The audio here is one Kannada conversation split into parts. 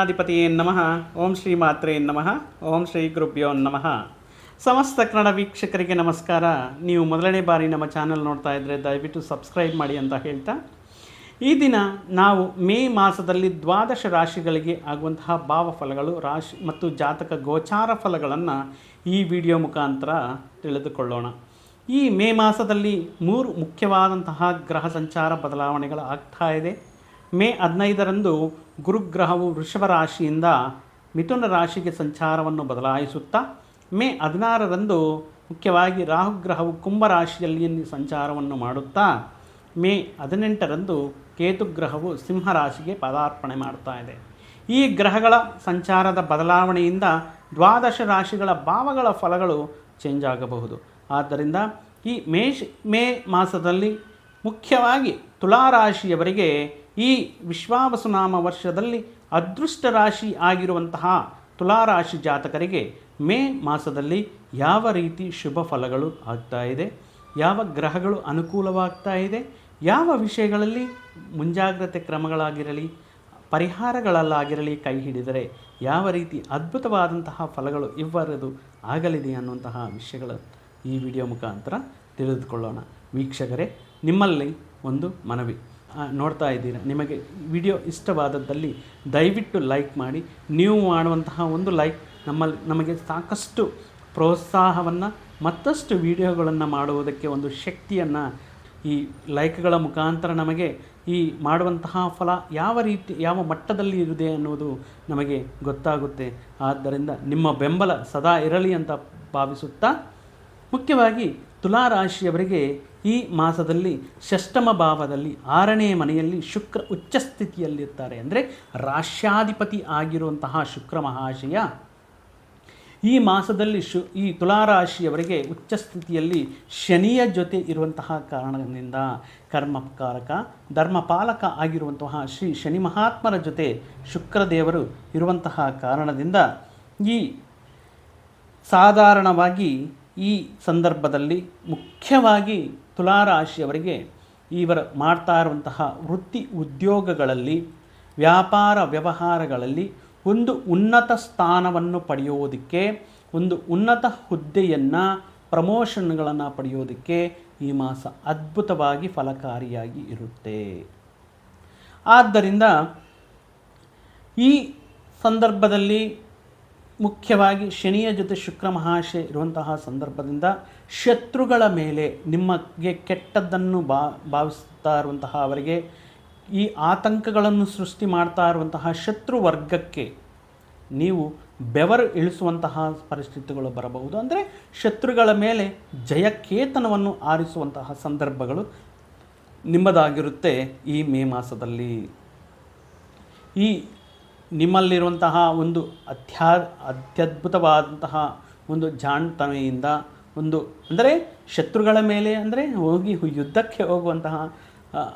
ಅಧಿಪತಿಯೇ ನಮಃ. ಓಂ ಶ್ರೀ ಮಾತ್ರೇ ನಮಃ. ಓಂ ಶ್ರೀ ಗುರುಭ್ಯೋ ನಮಃ. ಸಮಸ್ತ ಕನ್ನಡ ವೀಕ್ಷಕರಿಗೆ ನಮಸ್ಕಾರ. ನೀವು ಮೊದಲನೇ ಬಾರಿ ನಮ್ಮ ಚಾನಲ್ ನೋಡ್ತಾ ಇದ್ದರೆ ದಯವಿಟ್ಟು ಸಬ್ಸ್ಕ್ರೈಬ್ ಮಾಡಿ ಅಂತ ಹೇಳ್ತಾ. ಈ ದಿನ ನಾವು ಮೇ ಮಾಸದಲ್ಲಿ ದ್ವಾದಶ ರಾಶಿಗಳಿಗೆ ಆಗುವಂತಹ ಭಾವಫಲಗಳು, ರಾಶಿ ಮತ್ತು ಜಾತಕ ಗೋಚಾರ ಫಲಗಳನ್ನು ಈ ವಿಡಿಯೋ ಮುಖಾಂತರ ತಿಳಿದುಕೊಳ್ಳೋಣ. ಈ ಮೇ ಮಾಸದಲ್ಲಿ ಮೂರು ಮುಖ್ಯವಾದಂತಹ ಗ್ರಹ ಸಂಚಾರ ಬದಲಾವಣೆಗಳು ಆಗ್ತಾ ಇದೆ. ಮೇ ಹದಿನೈದರಂದು ಗುರುಗ್ರಹವು ವೃಷಭ ರಾಶಿಯಿಂದ ಮಿಥುನ ರಾಶಿಗೆ ಸಂಚಾರವನ್ನು ಬದಲಾಯಿಸುತ್ತಾ, ಮೇ ಹದಿನಾರರಂದು ಮುಖ್ಯವಾಗಿ ರಾಹುಗ್ರಹವು ಕುಂಭ ರಾಶಿಯಲ್ಲಿ ಸಂಚಾರವನ್ನು ಮಾಡುತ್ತಾ, ಮೇ ಹದಿನೆಂಟರಂದು ಕೇತುಗ್ರಹವು ಸಿಂಹರಾಶಿಗೆ ಪದಾರ್ಪಣೆ ಮಾಡ್ತಾ ಇದೆ. ಈ ಗ್ರಹಗಳ ಸಂಚಾರದ ಬದಲಾವಣೆಯಿಂದ ದ್ವಾದಶ ರಾಶಿಗಳ ಭಾವಗಳ ಫಲಗಳು ಚೇಂಜ್ ಆಗಬಹುದು. ಆದ್ದರಿಂದ ಈ ಮೇಷ್ ಮೇ ಮಾಸದಲ್ಲಿ ಮುಖ್ಯವಾಗಿ ತುಲಾರಾಶಿಯವರಿಗೆ ಈ ವಿಶ್ವಾವಸುನಾಮ ವರ್ಷದಲ್ಲಿ ಅದೃಷ್ಟ ರಾಶಿ ಆಗಿರುವಂತಹ ತುಲಾರಾಶಿ ಜಾತಕರಿಗೆ ಮೇ ಮಾಸದಲ್ಲಿ ಯಾವ ರೀತಿ ಶುಭ ಫಲಗಳು ಆಗ್ತಾ ಇದೆ, ಯಾವ ಗ್ರಹಗಳು ಅನುಕೂಲವಾಗ್ತಾ ಇದೆ, ಯಾವ ವಿಷಯಗಳಲ್ಲಿ ಮುಂಜಾಗ್ರತೆ ಕ್ರಮಗಳಾಗಿರಲಿ, ಪರಿಹಾರಗಳಲ್ಲಾಗಿರಲಿ ಕೈ ಹಿಡಿದರೆ ಯಾವ ರೀತಿ ಅದ್ಭುತವಾದಂತಹ ಫಲಗಳು ಇವರದು ಆಗಲಿದೆ ಅನ್ನುವಂತಹ ವಿಷಯಗಳ ಈ ವಿಡಿಯೋ ಮುಖಾಂತರ ತಿಳಿದುಕೊಳ್ಳೋಣ. ವೀಕ್ಷಕರೇ, ನಿಮ್ಮಲ್ಲಿ ಒಂದು ಮನವಿ. ನೋಡ್ತಾ ಇದ್ದೀರಾ. ನಿಮಗೆ ವಿಡಿಯೋ ಇಷ್ಟವಾದದ್ದಲ್ಲಿ ದಯವಿಟ್ಟು ಲೈಕ್ ಮಾಡಿ. ನೀವು ಮಾಡುವಂತಹ ಒಂದು ಲೈಕ್ ನಮ್ಮಲ್ಲಿ ನಮಗೆ ಸಾಕಷ್ಟು ಪ್ರೋತ್ಸಾಹವನ್ನು, ಮತ್ತಷ್ಟು ವಿಡಿಯೋಗಳನ್ನು ಮಾಡುವುದಕ್ಕೆ ಒಂದು ಶಕ್ತಿಯನ್ನು ಈ ಲೈಕ್ಗಳ ಮುಖಾಂತರ ನಮಗೆ ಈ ಮಾಡುವಂತಹ ಫಲ ಯಾವ ರೀತಿ, ಯಾವ ಮಟ್ಟದಲ್ಲಿ ಇದೆ ಅನ್ನುವುದು ನಮಗೆ ಗೊತ್ತಾಗುತ್ತೆ. ಆದ್ದರಿಂದ ನಿಮ್ಮ ಬೆಂಬಲ ಸದಾ ಇರಲಿ ಅಂತ ಭಾವಿಸುತ್ತಾ, ಮುಖ್ಯವಾಗಿ ತುಲಾರಾಶಿಯವರಿಗೆ ಈ ಮಾಸದಲ್ಲಿ ಷಷ್ಟಮ ಭಾವದಲ್ಲಿ ಆರನೇ ಮನೆಯಲ್ಲಿ ಶುಕ್ರ ಉಚ್ಚ ಸ್ಥಿತಿಯಲ್ಲಿರ್ತಾರೆ. ಅಂದರೆ ರಾಶ್ಯಾಧಿಪತಿ ಆಗಿರುವಂತಹ ಶುಕ್ರ ಮಹಾಶಯ ಈ ಮಾಸದಲ್ಲಿ ಶು, ಈ ತುಲಾರಾಶಿಯವರಿಗೆ ಉಚ್ಚ ಸ್ಥಿತಿಯಲ್ಲಿ ಶನಿಯ ಜೊತೆ ಇರುವಂತಹ ಕಾರಣದಿಂದ ಕರ್ಮಕಾರಕ, ಧರ್ಮಪಾಲಕ ಆಗಿರುವಂತಹ ಶ್ರೀ ಶನಿ ಮಹಾತ್ಮರ ಜೊತೆ ಶುಕ್ರದೇವರು ಇರುವಂತಹ ಕಾರಣದಿಂದ ಈ ಸಾಧಾರಣವಾಗಿ ಈ ಸಂದರ್ಭದಲ್ಲಿ ಮುಖ್ಯವಾಗಿ ತುಲಾರಾಶಿಯವರಿಗೆ ಇವರು ಮಾಡ್ತಾ ಇರುವಂತಹ ವೃತ್ತಿ ಉದ್ಯೋಗಗಳಲ್ಲಿ, ವ್ಯಾಪಾರ ವ್ಯವಹಾರಗಳಲ್ಲಿ ಒಂದು ಉನ್ನತ ಸ್ಥಾನವನ್ನು ಪಡೆಯೋದಕ್ಕೆ, ಒಂದು ಉನ್ನತ ಹುದ್ದೆಯನ್ನು, ಪ್ರಮೋಷನ್ಗಳನ್ನು ಪಡೆಯೋದಕ್ಕೆ ಈ ಮಾಸ ಅದ್ಭುತವಾಗಿ ಫಲಕಾರಿಯಾಗಿ ಇರುತ್ತೆ. ಆದ್ದರಿಂದ ಈ ಸಂದರ್ಭದಲ್ಲಿ ಮುಖ್ಯವಾಗಿ ಶನಿಯ ಜೊತೆ ಶುಕ್ರ ಮಹಾಶೆ ಇರುವಂತಹ ಸಂದರ್ಭದಿಂದ ಶತ್ರುಗಳ ಮೇಲೆ ನಿಮಗೆ ಕೆಟ್ಟದ್ದನ್ನು ಬಾ, ಭಾವಿಸ್ತಾ ಇರುವಂತಹ ಅವರಿಗೆ ಈ ಆತಂಕಗಳನ್ನು ಸೃಷ್ಟಿ ಮಾಡ್ತಾ ಇರುವಂತಹ ಶತ್ರು ವರ್ಗಕ್ಕೆ ನೀವು ಬೆವರು ಇಳಿಸುವಂತಹ ಪರಿಸ್ಥಿತಿಗಳು ಬರಬಹುದು. ಅಂದರೆ ಶತ್ರುಗಳ ಮೇಲೆ ಜಯಕೇತನವನ್ನು ಆರಿಸುವಂತಹ ಸಂದರ್ಭಗಳು ನಿಮ್ಮದಾಗಿರುತ್ತೆ ಈ ಮೇ ಮಾಸದಲ್ಲಿ. ಈ ನಿಮ್ಮಲ್ಲಿರುವಂತಹ ಒಂದು ಅತ್ಯಾ ಅತ್ಯದ್ಭುತವಾದಂತಹ ಒಂದು ಜಾಣತನೆಯಿಂದ ಒಂದು, ಅಂದರೆ ಶತ್ರುಗಳ ಮೇಲೆ, ಅಂದರೆ ಹೋಗಿ ಯುದ್ಧಕ್ಕೆ ಹೋಗುವಂತಹ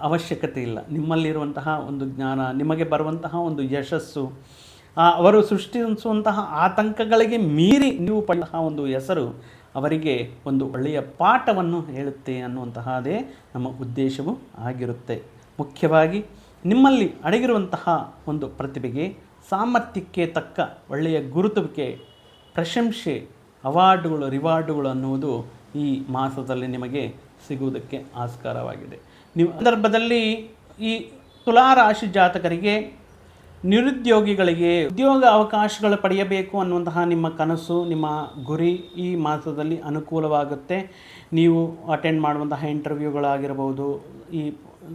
ಅವಶ್ಯಕತೆ ಇಲ್ಲ. ನಿಮ್ಮಲ್ಲಿರುವಂತಹ ಒಂದು ಜ್ಞಾನ, ನಿಮಗೆ ಬರುವಂತಹ ಒಂದು ಯಶಸ್ಸು ಅವರು ಸೃಷ್ಟಿಸುವಂತಹ ಆತಂಕಗಳಿಗೆ ಮೀರಿ ನೀವು ಪಡೆದಂತಹ ಒಂದು ಹೆಸರು ಅವರಿಗೆ ಒಂದು ಒಳ್ಳೆಯ ಪಾಠವನ್ನು ಹೇಳುತ್ತೆ ಅನ್ನುವಂತಹದೇ ನಮ್ಮ ಉದ್ದೇಶವು ಆಗಿರುತ್ತೆ. ಮುಖ್ಯವಾಗಿ ನಿಮ್ಮಲ್ಲಿ ಅಡಗಿರುವಂತಹ ಒಂದು ಪ್ರತಿಭೆಗೆ ಸಾಮರ್ಥ್ಯಕ್ಕೆ ತಕ್ಕ ಒಳ್ಳೆಯ ಗುರುತುವಿಕೆ, ಪ್ರಶಂಸೆ, ಅವಾರ್ಡುಗಳು, ರಿವಾರ್ಡುಗಳು ಅನ್ನುವುದು ಈ ಮಾಸದಲ್ಲಿ ನಿಮಗೆ ಸಿಗುವುದಕ್ಕೆ ಆಸ್ಕಾರವಾಗಿದೆ. ನೀವು ಸಂದರ್ಭದಲ್ಲಿ ಈ ತುಲಾರಾಶಿ ಜಾತಕರಿಗೆ, ನಿರುದ್ಯೋಗಿಗಳಿಗೆ ಉದ್ಯೋಗ ಅವಕಾಶಗಳು ಪಡೆಯಬೇಕು ಅನ್ನುವಂತಹ ನಿಮ್ಮ ಕನಸು, ನಿಮ್ಮ ಗುರಿ ಈ ಮಾಸದಲ್ಲಿ ಅನುಕೂಲವಾಗುತ್ತೆ. ನೀವು ಅಟೆಂಡ್ ಮಾಡುವಂತಹ ಇಂಟರ್ವ್ಯೂಗಳಾಗಿರ್ಬೋದು ಈ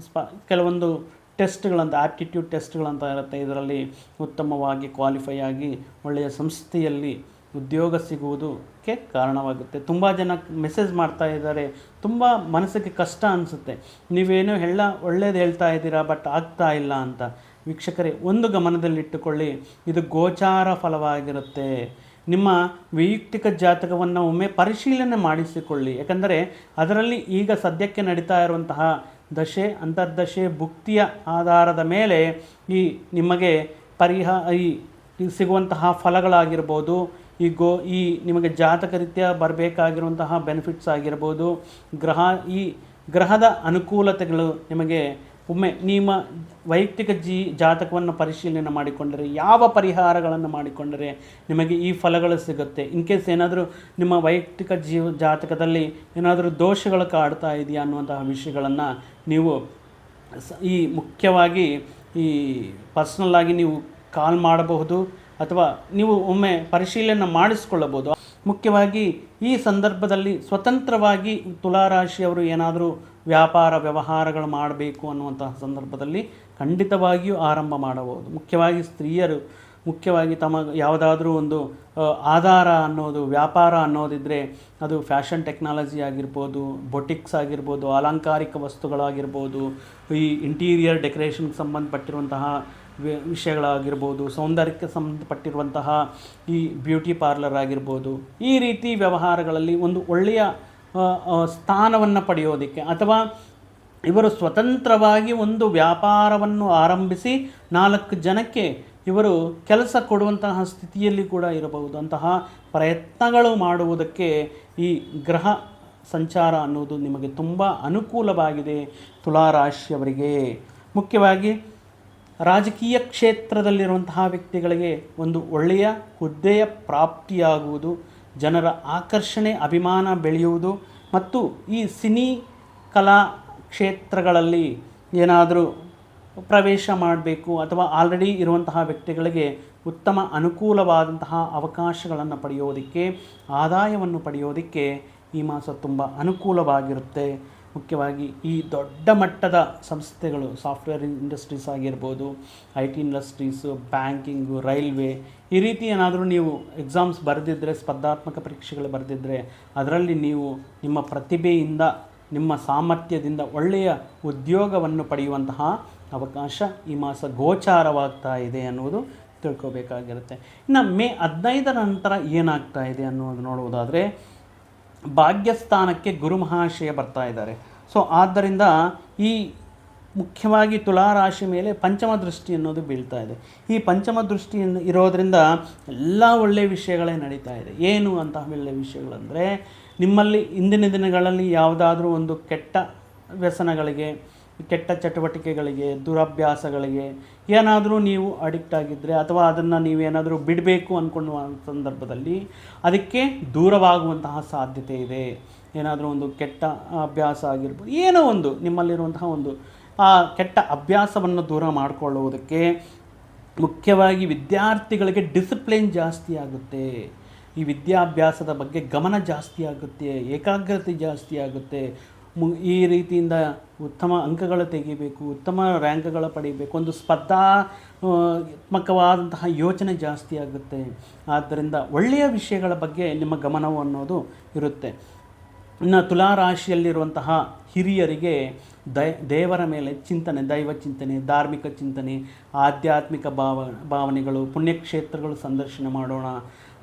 ಸ್ಪ ಕೆಲವೊಂದು ಟೆಸ್ಟ್ಗಳಂತ, ಆಪ್ಟಿಟ್ಯೂಡ್ ಟೆಸ್ಟ್ಗಳಂತ ಇರುತ್ತೆ. ಇದರಲ್ಲಿ ಉತ್ತಮವಾಗಿ ಕ್ವಾಲಿಫೈ ಆಗಿ ಒಳ್ಳೆಯ ಸಂಸ್ಥೆಯಲ್ಲಿ ಉದ್ಯೋಗ ಸಿಗುವುದಕ್ಕೆ ಕಾರಣವಾಗುತ್ತೆ. ತುಂಬ ಜನ ಮೆಸೇಜ್ ಮಾಡ್ತಾ ಇದ್ದಾರೆ. ತುಂಬ ಮನಸ್ಸಿಗೆ ಕಷ್ಟ ಅನಿಸುತ್ತೆ. ನೀವೇನೋ ಹೇಳ, ಒಳ್ಳೇದು ಹೇಳ್ತಾ ಇದ್ದೀರಾ, ಬಟ್ ಆಗ್ತಾ ಇಲ್ಲ ಅಂತ. ವೀಕ್ಷಕರೇ, ಒಂದು ಗಮನದಲ್ಲಿಟ್ಟುಕೊಳ್ಳಿ. ಇದು ಗೋಚಾರ ಫಲವಾಗಿರುತ್ತೆ. ನಿಮ್ಮ ವೈಯಕ್ತಿಕ ಜಾತಕವನ್ನು ಒಮ್ಮೆ ಪರಿಶೀಲನೆ ಮಾಡಿಸಿಕೊಳ್ಳಿ. ಯಾಕಂದರೆ, ಅದರಲ್ಲಿ ಈಗ ಸದ್ಯಕ್ಕೆ ನಡೀತಾ ಇರುವಂತಹ ದಶೆ, ಅಂತರ್ದಶೆ ಭುಕ್ತಿಯ ಆಧಾರದ ಮೇಲೆ ಈ ನಿಮಗೆ ಪರಿಹ, ಈ ಸಿಗುವಂತಹ ಫಲಗಳಾಗಿರ್ಬೋದು, ಈ ಗೋ, ಈ ನಿಮಗೆ ಜಾತಕ ರೀತಿಯ ಬರಬೇಕಾಗಿರುವಂತಹ ಬೆನಿಫಿಟ್ಸ್ ಆಗಿರ್ಬೋದು, ಗ್ರಹ, ಈ ಗ್ರಹದ ಅನುಕೂಲತೆಗಳು ನಿಮಗೆ ಒಮ್ಮೆ ನಿಮ್ಮ ವೈಯಕ್ತಿಕ ಜೀ, ಜಾತಕವನ್ನು ಪರಿಶೀಲನೆ ಮಾಡಿಕೊಂಡರೆ, ಯಾವ ಪರಿಹಾರಗಳನ್ನು ಮಾಡಿಕೊಂಡರೆ ನಿಮಗೆ ಈ ಫಲಗಳು ಸಿಗುತ್ತೆ? ಇನ್ ಕೇಸ್ ಏನಾದರೂ ನಿಮ್ಮ ವೈಯಕ್ತಿಕ ಜೀವ, ಜಾತಕದಲ್ಲಿ ಏನಾದರೂ ದೋಷಗಳು ಕಾಡ್ತಾ ಇದೆಯಾ ಅನ್ನುವಂತಹ ವಿಷಯಗಳನ್ನು ನೀವು ಈ ಮುಖ್ಯವಾಗಿ ಈ ಪರ್ಸ್ನಲ್ಲಾಗಿ ನೀವು ಕಾಲ್ ಮಾಡಬಹುದು ಅಥವಾ ನೀವು ಒಮ್ಮೆ ಪರಿಶೀಲನೆ ಮಾಡಿಸ್ಕೊಳ್ಳಬಹುದು. ಮುಖ್ಯವಾಗಿ ಈ ಸಂದರ್ಭದಲ್ಲಿ ಸ್ವತಂತ್ರವಾಗಿ ತುಲಾರಾಶಿಯವರು ಏನಾದರೂ ವ್ಯಾಪಾರ ವ್ಯವಹಾರಗಳು ಮಾಡಬೇಕು ಅನ್ನುವಂತಹ ಸಂದರ್ಭದಲ್ಲಿ ಖಂಡಿತವಾಗಿಯೂ ಆರಂಭ ಮಾಡಬಹುದು. ಮುಖ್ಯವಾಗಿ ಸ್ತ್ರೀಯರು, ಮುಖ್ಯವಾಗಿ ತಮ್ಮ ಯಾವುದಾದ್ರೂ ಒಂದು ಆಧಾರ ಅನ್ನೋದು, ವ್ಯಾಪಾರ ಅನ್ನೋದಿದ್ದರೆ ಅದು ಫ್ಯಾಷನ್ ಟೆಕ್ನಾಲಜಿ ಆಗಿರ್ಬೋದು, ಬೊಟಿಕ್ಸ್ ಆಗಿರ್ಬೋದು, ಅಲಂಕಾರಿಕ ವಸ್ತುಗಳಾಗಿರ್ಬೋದು, ಈ ಇಂಟೀರಿಯರ್ ಡೆಕೋರೇಷನ್ಗೆ ಸಂಬಂಧಪಟ್ಟಿರುವಂತಹ ವಿಷಯಗಳಾಗಿರ್ಬೋದು, ಸೌಂದರ್ಯಕ್ಕೆ ಸಂಬಂಧಪಟ್ಟಿರುವಂತಹ ಈ ಬ್ಯೂಟಿ ಪಾರ್ಲರ್ ಆಗಿರ್ಬೋದು, ಈ ರೀತಿ ವ್ಯವಹಾರಗಳಲ್ಲಿ ಒಂದು ಒಳ್ಳೆಯ ಸ್ಥಾನವನ್ನು ಪಡೆಯೋದಕ್ಕೆ. ಅಥವಾ ಇವರು ಸ್ವತಂತ್ರವಾಗಿ ಒಂದು ವ್ಯಾಪಾರವನ್ನು ಆರಂಭಿಸಿ ನಾಲ್ಕು ಜನಕ್ಕೆ ಇವರು ಕೆಲಸ ಕೊಡುವಂತಹ ಸ್ಥಿತಿಯಲ್ಲಿ ಕೂಡ ಇರಬಹುದು. ಅಂತಹ ಪ್ರಯತ್ನಗಳು ಮಾಡುವುದಕ್ಕೆ ಈ ಗ್ರಹ ಸಂಚಾರ ಅನ್ನೋದು ನಿಮಗೆ ತುಂಬ ಅನುಕೂಲವಾಗಿದೆ ತುಲಾರಾಶಿಯವರಿಗೆ. ಮುಖ್ಯವಾಗಿ ರಾಜಕೀಯ ಕ್ಷೇತ್ರದಲ್ಲಿರುವಂತಹ ವ್ಯಕ್ತಿಗಳಿಗೆ ಒಂದು ಒಳ್ಳೆಯ ಹುದ್ದೆಯ ಪ್ರಾಪ್ತಿಯಾಗುವುದು ಜನರ ಆಕರ್ಷಣೆ, ಅಭಿಮಾನ ಬೆಳೆಯುವುದು ಮತ್ತು ಈ ಸಿನಿ ಕಲಾ ಕ್ಷೇತ್ರಗಳಲ್ಲಿ ಏನಾದರೂ ಪ್ರವೇಶ ಮಾಡಬೇಕು ಅಥವಾ ಆಲ್ರೆಡಿ ಇರುವಂತಹ ವ್ಯಕ್ತಿಗಳಿಗೆ ಉತ್ತಮ ಅನುಕೂಲವಾದಂತಹ ಅವಕಾಶಗಳನ್ನು ಪಡೆಯೋದಕ್ಕೆ, ಆದಾಯವನ್ನು ಪಡೆಯೋದಕ್ಕೆ ಈ ಮಾಸ ತುಂಬ ಅನುಕೂಲವಾಗಿರುತ್ತೆ. ಮುಖ್ಯವಾಗಿ ಈ ದೊಡ್ಡ ಮಟ್ಟದ ಸಂಸ್ಥೆಗಳು ಸಾಫ್ಟ್ವೇರ್ ಇಂಡಸ್ಟ್ರೀಸ್ ಆಗಿರ್ಬೋದು I T industries banking railway ಈ ರೀತಿ ಏನಾದರೂ ನೀವು ಎಕ್ಸಾಮ್ಸ್ ಬರೆದಿದ್ದರೆ ಸ್ಪರ್ಧಾತ್ಮಕ ಪರೀಕ್ಷೆಗಳು ಬರೆದಿದ್ದರೆ ಅದರಲ್ಲಿ ನೀವು ನಿಮ್ಮ ಪ್ರತಿಭೆಯಿಂದ, ನಿಮ್ಮ ಸಾಮರ್ಥ್ಯದಿಂದ ಒಳ್ಳೆಯ ಉದ್ಯೋಗವನ್ನು ಪಡೆಯುವಂತಹ ಅವಕಾಶ ಈ ಮಾಸ ಗೋಚಾರವಾಗ್ತಾ ಇದೆ ಅನ್ನುವುದು ತಿಳ್ಕೋಬೇಕಾಗಿರುತ್ತೆ. ಇನ್ನು ಮೇ ಹದಿನೈದರ ನಂತರ ಏನಾಗ್ತಾ ಇದೆ ಅನ್ನೋದು ನೋಡುವುದಾದರೆ ಭಾಗ್ಯಸ್ಥಾನಕ್ಕೆ ಗುರು ಮಹಾಶಯ ಬರ್ತಾ ಇದ್ದಾರೆ. ಸೊ ಆದ್ದರಿಂದ ಈ ಮುಖ್ಯವಾಗಿ ತುಲಾರಾಶಿ ಮೇಲೆ ಪಂಚಮ ದೃಷ್ಟಿ ಅನ್ನೋದು ಬೀಳ್ತಾ ಇದೆ. ಈ ಪಂಚಮ ದೃಷ್ಟಿ ಇರೋದರಿಂದ ಎಲ್ಲ ಒಳ್ಳೆಯ ವಿಷಯಗಳೇ ನಡೀತಾ ಇದೆ. ಏನು ಅಂತ ಒಳ್ಳೆಯ ವಿಷಯಗಳಂದರೆ, ನಿಮ್ಮಲ್ಲಿ ಇಂದಿನ ದಿನಗಳಲ್ಲಿ ಯಾವುದಾದ್ರೂ ಒಂದು ಕೆಟ್ಟ ವ್ಯಸನಗಳಿಗೆ ಕೆಟ್ಟ ಚಟುವಟಿಕೆಗಳಿಗೆ, ದುರಭ್ಯಾಸಗಳಿಗೆ ಏನಾದರೂ ನೀವು ಅಡಿಕ್ಟ್ ಆಗಿದ್ದರೆ ಅಥವಾ ಅದನ್ನು ನೀವೇನಾದರೂ ಬಿಡಬೇಕು ಅಂದ್ಕೊಳ್ಳುವ ಸಂದರ್ಭದಲ್ಲಿ ಅದಕ್ಕೆ ದೂರವಾಗುವಂತಹ ಸಾಧ್ಯತೆ ಇದೆ. ಏನಾದರೂ ಒಂದು ಕೆಟ್ಟ ಅಭ್ಯಾಸ ಆಗಿರ್ಬೋದು, ಏನೋ ಒಂದು ನಿಮ್ಮಲ್ಲಿರುವಂತಹ ಒಂದು, ಆ ಕೆಟ್ಟ ಅಭ್ಯಾಸವನ್ನು ದೂರ ಮಾಡಿಕೊಳ್ಳುವುದಕ್ಕೆ ಮುಖ್ಯವಾಗಿ ವಿದ್ಯಾರ್ಥಿಗಳಿಗೆ ಡಿಸಿಪ್ಲಿನ್ ಜಾಸ್ತಿ ಆಗುತ್ತೆ. ಈ ವಿದ್ಯಾಭ್ಯಾಸದ ಬಗ್ಗೆ ಗಮನ ಜಾಸ್ತಿ ಆಗುತ್ತೆ, ಏಕಾಗ್ರತೆ ಜಾಸ್ತಿ ಆಗುತ್ತೆ. ಮು ಈ ರೀತಿಯಿಂದ ಉತ್ತಮ ಅಂಕಗಳು ತೆಗಿಬೇಕು, ಉತ್ತಮ ರ್ಯಾಂಕ್ಗಳ ಪಡಿಬೇಕು. ಒಂದು ಸ್ಪರ್ಧಾತ್ಮಕವಾದಂತಹ ಯೋಚನೆ ಜಾಸ್ತಿ ಆಗುತ್ತೆ. ಆದ್ದರಿಂದ ಒಳ್ಳೆಯ ವಿಷಯಗಳ ಬಗ್ಗೆ ನಿಮ್ಮ ಗಮನವು ಅನ್ನೋದು ಇರುತ್ತೆ. ಇನ್ನು ತುಲಾರಾಶಿಯಲ್ಲಿರುವಂತಹ ಹಿರಿಯರಿಗೆ ದೈ, ದೇವರ ಮೇಲೆ ಚಿಂತನೆ, ದೈವ ಚಿಂತನೆ, ಧಾರ್ಮಿಕ ಚಿಂತನೆ, ಆಧ್ಯಾತ್ಮಿಕ ಭಾವ, ಭಾವನೆಗಳು, ಪುಣ್ಯಕ್ಷೇತ್ರಗಳು ಸಂದರ್ಶನ ಮಾಡೋಣ.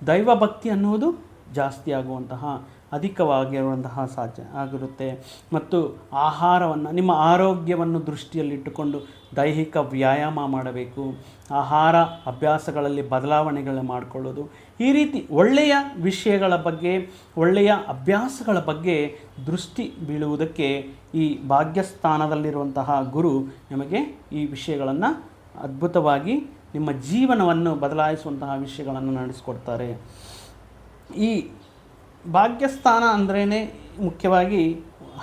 ದೈವ ಭಕ್ತಿ ಅನ್ನೋದು ಜಾಸ್ತಿ ಆಗುವಂತಹ ಅಧಿಕವಾಗಿರುವಂತಹ ಸಾಧ್ಯ ಆಗಿರುತ್ತೆ. ಮತ್ತು ಆಹಾರವನ್ನು, ನಿಮ್ಮ ಆರೋಗ್ಯವನ್ನು ದೃಷ್ಟಿಯಲ್ಲಿಟ್ಟುಕೊಂಡು ದೈಹಿಕ ವ್ಯಾಯಾಮ ಮಾಡಬೇಕು. ಆಹಾರ ಅಭ್ಯಾಸಗಳಲ್ಲಿ ಬದಲಾವಣೆಗಳು ಮಾಡಿಕೊಳ್ಳೋದು. ಈ ರೀತಿ ಒಳ್ಳೆಯ ವಿಷಯಗಳ ಬಗ್ಗೆ, ಒಳ್ಳೆಯ ಅಭ್ಯಾಸಗಳ ಬಗ್ಗೆ ದೃಷ್ಟಿ ಬೀಳುವುದಕ್ಕೆ ಈ ಭಾಗ್ಯಸ್ಥಾನದಲ್ಲಿರುವಂತಹ ಗುರು ನಿಮಗೆ ಈ ವಿಷಯಗಳನ್ನು ಅದ್ಭುತವಾಗಿ ನಿಮ್ಮ ಜೀವನವನ್ನು ಬದಲಾಯಿಸುವಂತಹ ವಿಷಯಗಳನ್ನು ನಡೆಸಿಕೊಡ್ತಾರೆ. ಈ ಭಾಗ್ಯಸ್ಥಾನ ಅಂದ್ರೇ ಮುಖ್ಯವಾಗಿ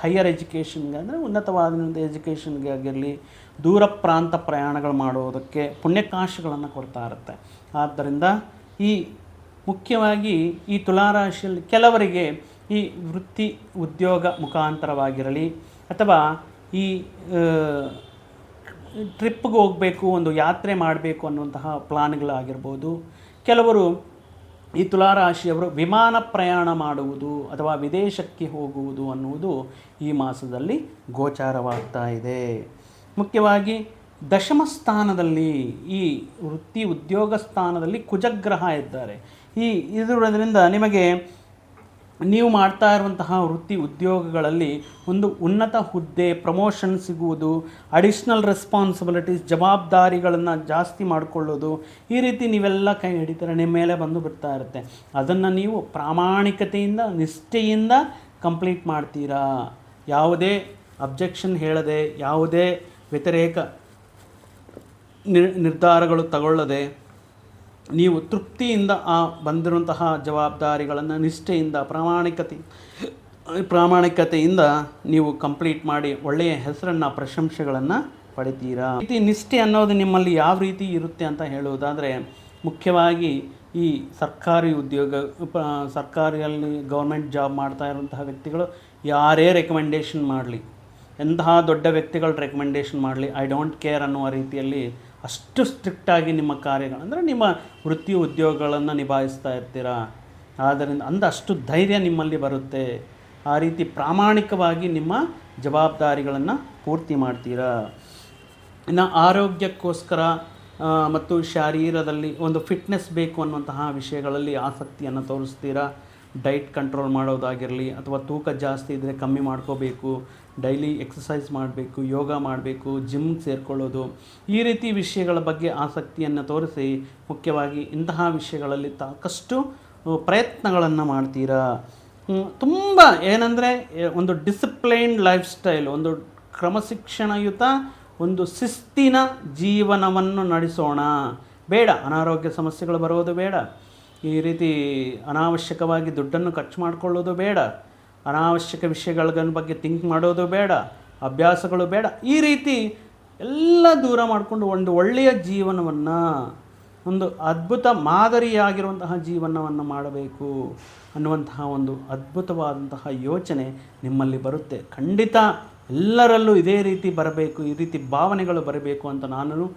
ಹೈಯರ್ ಎಜುಕೇಷನ್ಗೆ ಅಂದರೆ ಉನ್ನತವಾದ ಎಜುಕೇಷನ್ಗೆ ಆಗಿರಲಿ, ದೂರ ಪ್ರಾಂತ ಪ್ರಯಾಣಗಳು ಮಾಡುವುದಕ್ಕೆ ಪುಣ್ಯಕಾಶಗಳನ್ನು ಕೊಡ್ತಾ ಇರುತ್ತೆ. ಆದ್ದರಿಂದ ಈ ಮುಖ್ಯವಾಗಿ ಈ ತುಲಾರಾಶಿಯಲ್ಲಿ ಕೆಲವರಿಗೆ ಈ ವೃತ್ತಿ ಉದ್ಯೋಗ ಮುಖಾಂತರವಾಗಿರಲಿ ಅಥವಾ ಈ ಟ್ರಿಪ್ಗೆ ಹೋಗಬೇಕು, ಒಂದು ಯಾತ್ರೆ ಮಾಡಬೇಕು ಅನ್ನುವಂತಹ ಪ್ಲಾನ್ಗಳಾಗಿರ್ಬೋದು ಕೆಲವರು ಈ ತುಲಾರಾಶಿಯವರು ವಿಮಾನ ಪ್ರಯಾಣ ಮಾಡುವುದು ಅಥವಾ ವಿದೇಶಕ್ಕೆ ಹೋಗುವುದು ಅನ್ನುವುದು ಈ ಮಾಸದಲ್ಲಿ ಗೋಚಾರವಾಗ್ತಾ ಇದೆ. ಮುಖ್ಯವಾಗಿ ದಶಮ ಸ್ಥಾನದಲ್ಲಿ ಈ ವೃತ್ತಿ ಉದ್ಯೋಗ ಸ್ಥಾನದಲ್ಲಿ ಕುಜಗ್ರಹ ಇದ್ದಾರೆ. ಈ ಇದರಿಂದ ನಿಮಗೆ ನೀವು ಮಾಡ್ತಾ ಇರುವಂತಹ ವೃತ್ತಿ ಉದ್ಯೋಗಗಳಲ್ಲಿ ಒಂದು ಉನ್ನತ ಹುದ್ದೆ ಪ್ರಮೋಷನ್ ಸಿಗುವುದು ಅಡಿಷ್ನಲ್ ರೆಸ್ಪಾನ್ಸಿಬಿಲಿಟೀಸ್ ಜವಾಬ್ದಾರಿಗಳನ್ನು ಜಾಸ್ತಿ ಮಾಡಿಕೊಳ್ಳೋದು, ಈ ರೀತಿ ನೀವೆಲ್ಲ ಕೈ ಹಿಡಿತಾರೆ, ನಿಮ್ಮ ಮೇಲೆ ಬಂದು ಬಿಡ್ತಾ ಇರುತ್ತೆ. ಅದನ್ನು ನೀವು ಪ್ರಾಮಾಣಿಕತೆಯಿಂದ, ನಿಷ್ಠೆಯಿಂದ ಕಂಪ್ಲೀಟ್ ಮಾಡ್ತೀರಾ? ಯಾವುದೇ ಅಬ್ಜೆಕ್ಷನ್ ಹೇಳದೆ, ಯಾವುದೇ ವ್ಯತಿರೇಕ ನಿರ್, ನಿರ್ಧಾರಗಳು ತಗೊಳ್ಳದೆ ನೀವು ತೃಪ್ತಿಯಿಂದ ಆ ಬಂದಿರುವಂತಹ ಜವಾಬ್ದಾರಿಗಳನ್ನು, ನಿಷ್ಠೆಯಿಂದ, ಪ್ರಾಮಾಣಿಕತೆ, ಪ್ರಾಮಾಣಿಕತೆಯಿಂದ ನೀವು ಕಂಪ್ಲೀಟ್ ಮಾಡಿ ಒಳ್ಳೆಯ ಹೆಸರನ್ನು, ಪ್ರಶಂಸೆಗಳನ್ನು ಪಡಿತೀರಾ? ರೀತಿ ನಿಷ್ಠೆ ಅನ್ನೋದು ನಿಮ್ಮಲ್ಲಿ ಯಾವ ರೀತಿ ಇರುತ್ತೆ ಅಂತ ಹೇಳುವುದಾದರೆ, ಮುಖ್ಯವಾಗಿ ಈ ಸರ್ಕಾರಿ ಉದ್ಯೋಗ ಸರ್ಕಾರಿಯಲ್ಲಿ ಗೌರ್ಮೆಂಟ್ ಜಾಬ್ ಮಾಡ್ತಾ ಇರುವಂತಹ ವ್ಯಕ್ತಿಗಳು ಯಾರೇ ರೆಕಮೆಂಡೇಷನ್ ಮಾಡಲಿ, ಎಂತಹ ದೊಡ್ಡ ವ್ಯಕ್ತಿಗಳು ರೆಕಮೆಂಡೇಷನ್ ಮಾಡಲಿ ಐ ಡೋಂಟ್ ಕೇರ್ ಅನ್ನುವ ರೀತಿಯಲ್ಲಿ ಅಷ್ಟು ಸ್ಟ್ರಿಕ್ಟಾಗಿ ನಿಮ್ಮ ಕಾರ್ಯಗಳು, ಅಂದರೆ ನಿಮ್ಮ ವೃತ್ತಿ ಉದ್ಯೋಗಗಳನ್ನು ನಿಭಾಯಿಸ್ತಾ ಇರ್ತೀರಾ? ಆದ್ದರಿಂದ ಅಂದ ಅಷ್ಟು ಧೈರ್ಯ ನಿಮ್ಮಲ್ಲಿ ಬರುತ್ತೆ. ಆ ರೀತಿ ಪ್ರಾಮಾಣಿಕವಾಗಿ ನಿಮ್ಮ ಜವಾಬ್ದಾರಿಗಳನ್ನು ಪೂರ್ತಿ ಮಾಡ್ತೀರಾ? ಇನ್ನು ಆರೋಗ್ಯಕ್ಕೋಸ್ಕರ ಮತ್ತು ಶಾರೀರದಲ್ಲಿ ಒಂದು ಫಿಟ್ನೆಸ್ ಬೇಕು ಅನ್ನುವಂತಹ ವಿಷಯಗಳಲ್ಲಿ ಆಸಕ್ತಿಯನ್ನು ತೋರಿಸ್ತೀರಾ? ಡೈಟ್ ಕಂಟ್ರೋಲ್ ಮಾಡೋದಾಗಿರಲಿ ಅಥವಾ ತೂಕ ಜಾಸ್ತಿ ಇದ್ದರೆ ಕಮ್ಮಿ ಮಾಡ್ಕೋಬೇಕು ಡೈಲಿ ಎಕ್ಸಸೈಸ್ ಮಾಡಬೇಕು, ಯೋಗ ಮಾಡಬೇಕು ಜಿಮ್ ಸೇರಿಕೊಳ್ಳೋದು, ಈ ರೀತಿ ವಿಷಯಗಳ ಬಗ್ಗೆ ಆಸಕ್ತಿಯನ್ನು ತೋರಿಸಿ ಮುಖ್ಯವಾಗಿ ಇಂತಹ ವಿಷಯಗಳಲ್ಲಿ ಸಾಕಷ್ಟು ಪ್ರಯತ್ನಗಳನ್ನು ಮಾಡ್ತೀರಾ? ತುಂಬ ಏನಂದರೆ ಒಂದು ಡಿಸಿಪ್ಲೈನ್ಡ್ ಲೈಫ್ ಸ್ಟೈಲ್ ಒಂದು ಕ್ರಮಶಿಕ್ಷಣಯುತ ಒಂದು ಶಿಸ್ತಿನ ಜೀವನವನ್ನು ನಡೆಸೋಣ. ಬೇಡ, ಅನಾರೋಗ್ಯ ಸಮಸ್ಯೆಗಳು ಬರೋದು ಬೇಡ. ಈ ರೀತಿ ಅನಾವಶ್ಯಕವಾಗಿ ದುಡ್ಡನ್ನು ಖರ್ಚು ಮಾಡಿಕೊಳ್ಳೋದು ಬೇಡ. ಅನಾವಶ್ಯಕ ವಿಷಯಗಳ ಬಗ್ಗೆ ಥಿಂಕ್ ಮಾಡೋದು ಬೇಡ. ಅಭ್ಯಾಸಗಳು ಬೇಡ. ಈ ರೀತಿ ಎಲ್ಲ ದೂರ ಮಾಡಿಕೊಂಡು ಒಂದು ಒಳ್ಳೆಯ ಜೀವನವನ್ನು, ಒಂದು ಅದ್ಭುತ ಮಾದರಿಯಾಗಿರುವಂತಹ ಜೀವನವನ್ನು ಮಾಡಬೇಕು ಅನ್ನುವಂತಹ ಒಂದು ಅದ್ಭುತವಾದಂತಹ ಯೋಚನೆ ನಿಮ್ಮಲ್ಲಿ ಬರುತ್ತೆ. ಖಂಡಿತ ಎಲ್ಲರಲ್ಲೂ ಇದೇ ರೀತಿ ಬರಬೇಕು, ಈ ರೀತಿ ಭಾವನೆಗಳು ಬರಬೇಕು ಅಂತ ನಾನು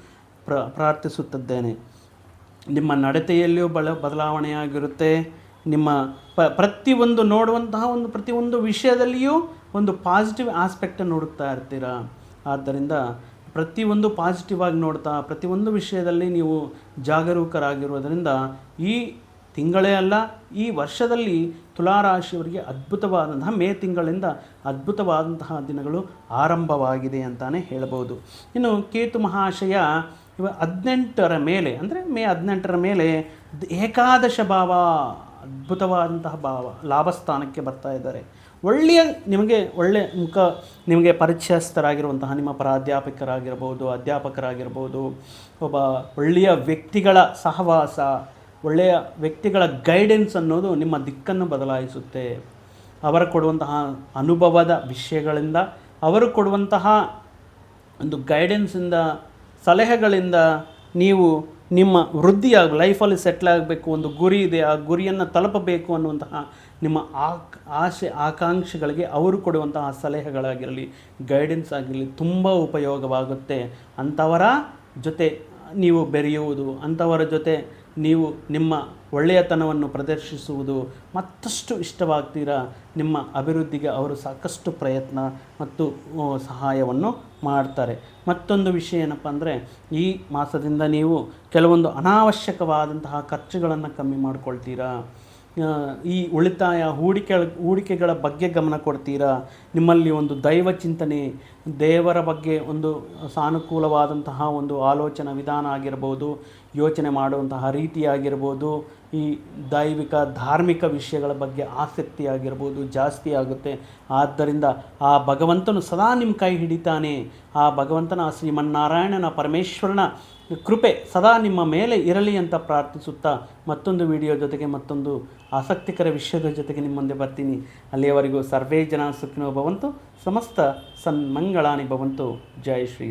ಪ್ರ, ಪ್ರಾರ್ಥಿಸುತ್ತಿದ್ದೇನೆ. ನಿಮ್ಮ ನಡತೆಯಲ್ಲಿಯೂ ಬಲ ಬದಲಾವಣೆಯಾಗಿರುತ್ತೆ. ನಿಮ್ಮ ಪ, ಪ್ರತಿಯೊಂದು ನೋಡುವಂತಹ ಒಂದು, ಪ್ರತಿಯೊಂದು ವಿಷಯದಲ್ಲಿಯೂ ಒಂದು ಪಾಸಿಟಿವ್ ಆಸ್ಪೆಕ್ಟನ್ನು ನೋಡುತ್ತಾ ಇರ್ತೀರ? ಆದ್ದರಿಂದ ಪ್ರತಿಯೊಂದು ಪಾಸಿಟಿವ್ ಆಗಿ ನೋಡ್ತಾ, ಪ್ರತಿಯೊಂದು ವಿಷಯದಲ್ಲಿ ನೀವು ಜಾಗರೂಕರಾಗಿರುವುದರಿಂದ ಈ ತಿಂಗಳೇ ಅಲ್ಲ, ಈ ವರ್ಷದಲ್ಲಿ ತುಲಾರಾಶಿಯವರಿಗೆ ಅದ್ಭುತವಾದಂತಹ, ಮೇ ತಿಂಗಳಿಂದ ಅದ್ಭುತವಾದಂತಹ ದಿನಗಳು ಆರಂಭವಾಗಿದೆ ಅಂತಲೇ ಹೇಳಬಹುದು ಇನ್ನು ಕೇತು ಮಹಾಶಯ ಇವ ಹದಿನೆಂಟರ ಮೇಲೆ, ಅಂದರೆ ಮೇ ಹದಿನೆಂಟರ ಮೇಲೆ ಏಕಾದಶ ಭಾವ, ಅದ್ಭುತವಾದಂತಹ ಭಾವ, ಲಾಭಸ್ಥಾನಕ್ಕೆ ಬರ್ತಾ ಇದ್ದಾರೆ. ಒಳ್ಳೆಯ, ನಿಮಗೆ ಒಳ್ಳೆ ಮುಖ, ನಿಮಗೆ ಪರಿಚಯಸ್ಥರಾಗಿರುವಂತಹ, ನಿಮ್ಮ ಪ್ರಾಧ್ಯಾಪಕರಾಗಿರ್ಬೋದು, ಅಧ್ಯಾಪಕರಾಗಿರ್ಬೋದು, ಒಬ್ಬ ಒಳ್ಳೆಯ ವ್ಯಕ್ತಿಗಳ ಸಹವಾಸ, ಒಳ್ಳೆಯ ವ್ಯಕ್ತಿಗಳ ಗೈಡೆನ್ಸ್ ಅನ್ನೋದು ನಿಮ್ಮ ದಿಕ್ಕನ್ನು ಬದಲಾಯಿಸುತ್ತೆ. ಅವರು ಕೊಡುವಂತಹ ಅನುಭವದ ವಿಷಯಗಳಿಂದ, ಅವರು ಕೊಡುವಂತಹ ಒಂದು ಗೈಡೆನ್ಸಿಂದ ಸಲಹೆಗಳಿಂದ ನೀವು ನಿಮ್ಮ ವೃದ್ಧಿಯಾಗ, ಲೈಫಲ್ಲಿ ಸೆಟ್ಲ್ ಆಗಬೇಕು, ಒಂದು ಗುರಿ ಇದೆ, ಆ ಗುರಿಯನ್ನು ತಲುಪಬೇಕು ಅನ್ನುವಂತಹ ನಿಮ್ಮ ಆಕ್ ಆಸೆ ಆಕಾಂಕ್ಷೆಗಳಿಗೆ ಅವರು ಕೊಡುವಂತಹ ಸಲಹೆಗಳಾಗಿರಲಿ ಗೈಡೆನ್ಸ್ ಆಗಿರಲಿ ತುಂಬ ಉಪಯೋಗವಾಗುತ್ತೆ. ಅಂಥವರ ಜೊತೆ ನೀವು ಬೆರೆಯುವುದು, ಅಂಥವರ ಜೊತೆ ನೀವು ನಿಮ್ಮ ಒಳ್ಳೆಯತನವನ್ನು ಪ್ರದರ್ಶಿಸುವುದು ಮತ್ತಷ್ಟು ಇಷ್ಟವಾಗ್ತೀರಾ? ನಿಮ್ಮ ಅಭಿವೃದ್ಧಿಗೆ ಅವರು ಸಾಕಷ್ಟು ಪ್ರಯತ್ನ ಮತ್ತು ಸಹಾಯವನ್ನು ಮಾಡ್ತಾರೆ. ಮತ್ತೊಂದು ವಿಷಯ ಏನಪ್ಪ ಅಂದರೆ, ಈ ಮಾಸದಿಂದ ನೀವು ಕೆಲವೊಂದು ಅನಾವಶ್ಯಕವಾದಂತಹ ಖರ್ಚುಗಳನ್ನು ಕಮ್ಮಿ ಮಾಡ್ಕೊಳ್ತೀರಾ? ಈ ಉಳಿತಾಯ ಹೂಡಿಕೆ ಹೂಡಿಕೆಗಳ ಬಗ್ಗೆ ಗಮನ ಕೊಡ್ತೀರಾ? ನಿಮ್ಮಲ್ಲಿ ಒಂದು ದೈವ ಚಿಂತನೆ, ದೇವರ ಬಗ್ಗೆ ಒಂದು ಸಾನುಕೂಲವಾದಂತಹ ಒಂದು ಆಲೋಚನಾ ವಿಧಾನ ಆಗಿರ್ಬೋದು ಯೋಚನೆ ಮಾಡುವಂತಹ ರೀತಿಯಾಗಿರ್ಬೋದು, ಈ ದೈವಿಕ, ಧಾರ್ಮಿಕ ವಿಷಯಗಳ ಬಗ್ಗೆ ಆಸಕ್ತಿ ಆಗಿರ್ಬೋದು ಜಾಸ್ತಿ ಆಗುತ್ತೆ. ಆದ್ದರಿಂದ ಆ ಭಗವಂತನು ಸದಾ ನಿಮ್ಮ ಕೈ ಹಿಡಿತಾನೆ. ಆ ಭಗವಂತನ ಆ ಶ್ರೀಮನ್ನಾರಾಯಣನ, ಪರಮೇಶ್ವರನ ಕೃಪೆ ಸದಾ ನಿಮ್ಮ ಮೇಲೆ ಇರಲಿ ಅಂತ ಪ್ರಾರ್ಥಿಸುತ್ತಾ ಮತ್ತೊಂದು ವಿಡಿಯೋ ಜೊತೆಗೆ ಮತ್ತೊಂದು ಆಸಕ್ತಿಕರ ವಿಷಯದ ಜೊತೆಗೆ ನಿಮ್ಮ ಮುಂದೆ ಬರ್ತೀನಿ. ಅಲ್ಲಿಯವರೆಗೂ ಸರ್ವೇ ಜನ ಸುಖಿನೋ ಭವಂತು, ಸಮಸ್ತ ಸನ್ಮಂಗಳಾನಿ ಭವಂತು. ಜೈ ಶ್ರೀ